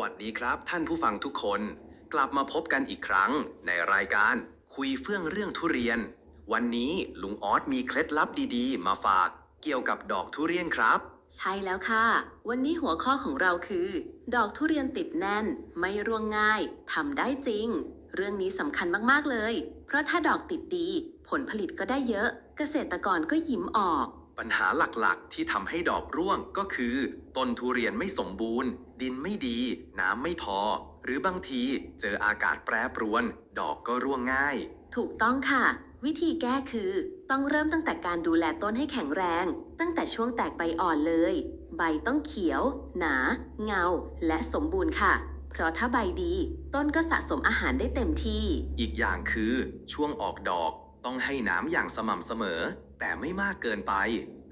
วัสดีครับท่านผู้ฟังทุกคน กลับมาพบกันอีกครั้งในรายการคุยเฟื่องเรื่องทุเรียน วันนี้ลุงออสมีเคล็ดลับดีๆ มาฝากเกี่ยวกับดอกทุเรียนครับ ใช่แล้วค่ะ วันนี้หัวข้อของเราคือ ดอกทุเรียนติดแน่น ไม่ร่วงง่ายทำได้จริง เรื่องนี้สำคัญมากๆเลย เพราะถ้าดอกติดดี ผลผลิตก็ได้เยอะ เกษตรกรก็ยิ้มออก ปัญหาหลักๆ ที่ทำให้ดอกร่วงก็คือ ต้นทุเรียนไม่สมบูรณ์ ดินไม่ดี น้ำไม่พอ หรือบางทีเจออากาศแปรปรวน ดอกก็ร่วงง่าย ถูกต้องค่ะ วิธีแก้คือ ต้องเริ่มตั้งแต่การดูแลต้นให้แข็งแรง ตั้งแต่ช่วงแตกใบอ่อนเลย ใบต้องเขียว หนา เงา และสมบูรณ์ค่ะ เพราะถ้าใบดี ต้นก็สะสมอาหารได้เต็มที่ อีกอย่างคือ ช่วงออกดอก ต้องให้น้ำอย่างสม่ำเสมอ แต่ไม่มากเกินไป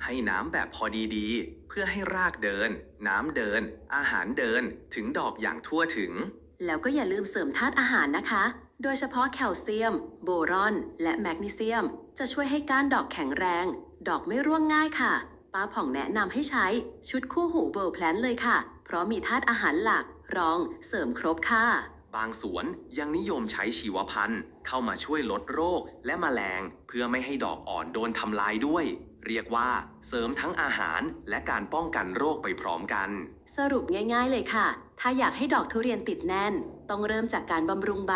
ให้น้ำแบบพอดีๆ เพื่อให้รากเดิน น้ำเดิน อาหารเดิน ถึงดอกอย่างทั่วถึง แล้วก็อย่าลืมเสริมธาตุอาหารนะคะ โดยเฉพาะแคลเซียม โบรอน และแมกนีเซียม จะช่วยให้ก้านดอกแข็งแรง ดอกไม่ร่วงง่ายค่ะ ป้าผ่องแนะนำให้ใช้ชุดคู่หูเบิร์แพลนเลยค่ะ เพราะมีธาตุอาหารหลัก รอง เสริมครบค่ะ บางสวนยังนิยมใช้ชีวพันธุ์ เข้ามาช่วยลดโรคและแมลง เพื่อไม่ให้ดอกอ่อนโดนทำลายด้วย เรียกว่าเสริมทั้งอาหารและการป้องกันโรคไปพร้อมกัน สรุปง่ายๆเลยค่ะ ถ้าอยากให้ดอกทุเรียนติดแน่น ต้องเริ่มจากการบำรุงใบ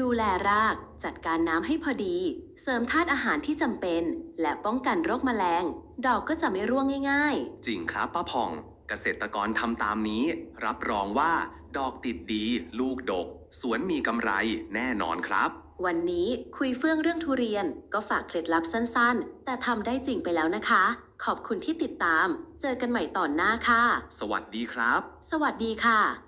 ดูแลราก จัดการน้ำให้พอดี เสริมธาตุอาหารที่จำเป็น และป้องกันโรคแมลง ดอกก็จะไม่ร่วงง่าย ๆ จริงครับป้าผ่อง เกษตรกรทำตามนี้ รับรองว่า ดอกติดดี ลูกดก สวนมีกำไรแน่นอนครับ วันนี้คุยเฟื่องเรื่องทุเรียน ก็ฝากเคล็ดลับสั้นๆ แต่ทำได้จริงไปแล้วนะคะ ขอบคุณที่ติดตาม เจอกันใหม่ตอนหน้าค่ะ สวัสดีครับ สวัสดีค่ะ